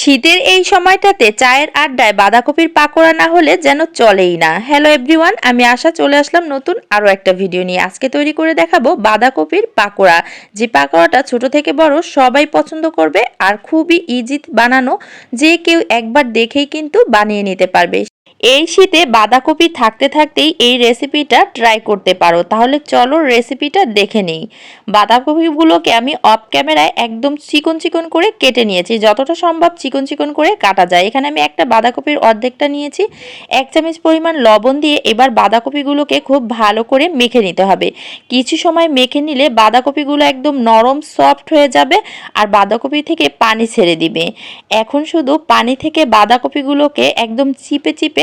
শীতের এই সময়টাতে চায়ের আড্ডায় বাঁধাকপির পাকোড়া না হলে যেন চলেই না। হ্যালো এভরিওয়ান আমি আশা চলে আসলাম নতুন আরও একটা ভিডিও নিয়ে। আজকে তৈরি করে দেখাবো বাঁধাকপির পাকোড়া। যে পাকোড়াটা ছোট থেকে বড় সবাই পছন্দ করবে আর খুবই ইজি বানানো। যে কেউ একবার দেখেই কিন্তু বানিয়ে নিতে পারবে। এই শীতে বাঁধাকপি থাকতে থাকতেই এই রেসিপিটা ট্রাই করতে পারো। তাহলে চলো রেসিপিটা দেখে নিই। বাঁধাকপিগুলোকে আমি অফ ক্যামেরায় একদম চিকন চিকন করে কেটে নিয়েছি। যতটা সম্ভব চিকন চিকন করে কাটা যায়। এখানে আমি একটা বাঁধাকপির অর্ধেকটা নিয়েছি। এক চামচ পরিমাণ লবণ দিয়ে এবার বাঁধাকপিগুলোকে খুব ভালো করে মেখে নিতে হবে। কিছু সময় মেখে নিলে বাঁধাকপিগুলো একদম নরম সফট হয়ে যাবে আর বাঁধাকপি থেকে পানি ছেড়ে দিবে। এখন শুধু পানি থেকে বাঁধাকপিগুলোকে একদম চিপে চিপে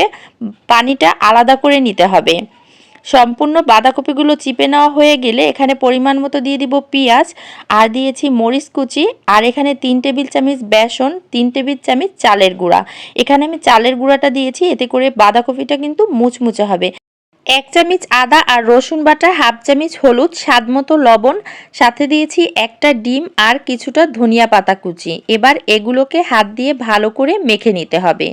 পানিটা আলাদা করে নিতে হবে। সম্পূর্ণ বাঁধাকপিগুলো চিপে নেওয়া হয়ে গেলে এখানে পরিমাণ মতো দিয়ে দিব পেঁয়াজ, আর দিয়েছি মরিচ কুচি, আর এখানে তিন টেবিল চামচ বেসন, তিন টেবিল চামচ চালের গুঁড়া। এখানে আমি চালের গুঁড়াটা দিয়েছি, এতে করে বাঁধাকপিটা কিন্তু মুচমুচে হবে। এক চামচ আদা আর রসুন বাটা, হাফ চামচ হলুদ, স্বাদ মতো লবণ, সাথে দিয়েছি একটা ডিম আর কিছুটা ধনিয়া পাতা কুচি। এবার এগুলোকে হাত দিয়ে ভালো করে মেখে নিতে হবে।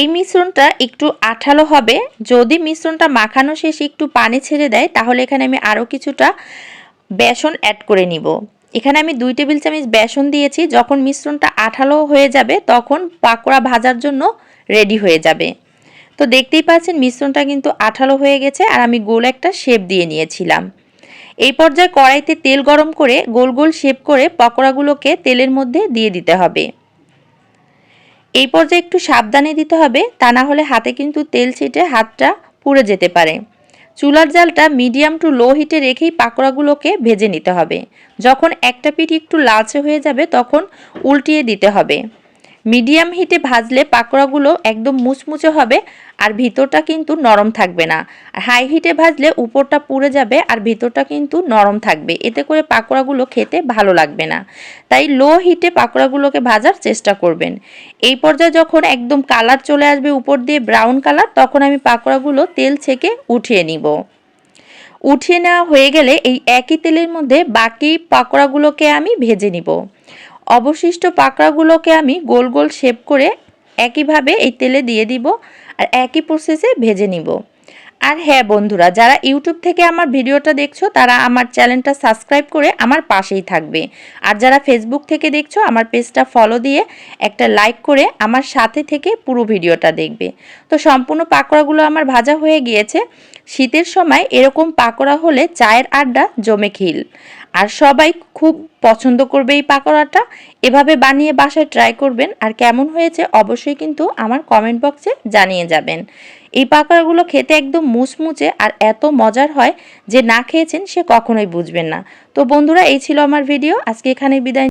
এই মিশ্রণটা একটু আঠালো হবে। যদি মিশ্রণটা মাখানো শেষে একটু পানি ছেড়ে দেয়, তাহলে এখানে আমি আরও কিছুটা বেসন অ্যাড করে নিব। এখানে আমি দুই টেবিল চামচ বেসন দিয়েছি। যখন মিশ্রণটা আঠালো হয়ে যাবে, তখন পাকোড়া ভাজার জন্য রেডি হয়ে যাবে। তো দেখতেই পাচ্ছেন মিশ্রণটা কিন্তু আঠালো হয়ে গেছে আর আমি গোল একটা শেপ দিয়ে নিয়েছিলাম। এই পর্যায়ে কড়াইতে তেল গরম করে গোল গোল শেপ করে পকোড়াগুলোকে তেলের মধ্যে দিয়ে দিতে হবে। এই পর্যায়ে একটু সাবধানে দিতে হবে, তা না হলে হাতে কিন্তু তেল ছিটে হাতটা পুড়ে যেতে পারে। চুলার জালটা মিডিয়াম টু লো হিটে রেখেই পাকোড়াগুলোকে ভেজে নিতে হবে। যখন একটা পিঠ একটু লালচে হয়ে যাবে, তখন উল্টিয়ে দিতে হবে। মিডিয়াম হিটে ভাজলে পাকোড়াগুলো একদম মুচমুচে হবে আর ভিতরটা কিন্তু নরম থাকবে না। আর হাই হিটে ভাজলে উপরটা পুড়ে যাবে আর ভিতরটা কিন্তু নরম থাকবে। এতে করে পাকোড়াগুলো খেতে ভালো লাগবে না। তাই লো হিটে পাকোড়াগুলোকে ভাজার চেষ্টা করবেন। এই পর্যায়ে যখন একদম কালার চলে আসবে উপর দিয়ে ব্রাউন কালার, তখন আমি পাকোড়াগুলো তেল ছেঁকে উঠিয়ে নিব। উঠিয়ে নেওয়া হয়ে গেলে এই একই তেলের মধ্যে বাকি পাকোড়াগুলোকে আমি ভেজে নিব। অবশিষ্ট পাকড়াগুলোকে আমি গোল গোল শেপ করে একইভাবে এই তেলে দিয়ে দিব আর একই প্রসেসে ভেজে নিব। আর হ্যাঁ বন্ধুরা, যারা ইউটিউব থেকে আমার ভিডিওটা দেখছ, তারা আমার চ্যানেলটা সাবস্ক্রাইব করে আমার পাশেই থাকবে। আর যারা ফেসবুক থেকে দেখছ, আমার পেজটা ফলো দিয়ে একটা লাইক করে আমার সাথে থেকে পুরো ভিডিওটা দেখবে। তো সম্পূর্ণ পাকোড়াগুলো আমার ভাজা হয়ে গিয়েছে। শীতের সময় এরকম পাকোড়া হলে চায়ের আড্ডা জমে খিল। আর সবাই খুব পছন্দ করবে এই পাকোড়াটা। এভাবে বানিয়ে বাসায় ট্রাই করবেন। আর কেমন হয়েছে, অবশ্যই কিন্তু আমার কমেন্ট বক্সে জানিয়ে যাবেন। এই পাকোড়াগুলো খেতে একদম মুচমুচে আর এত মজার হয় যে না খেয়েছেন সে কখনোই বুঝবেন না। তো বন্ধুরা, এই ছিল আমার ভিডিও। আজকে এখানে বিদায়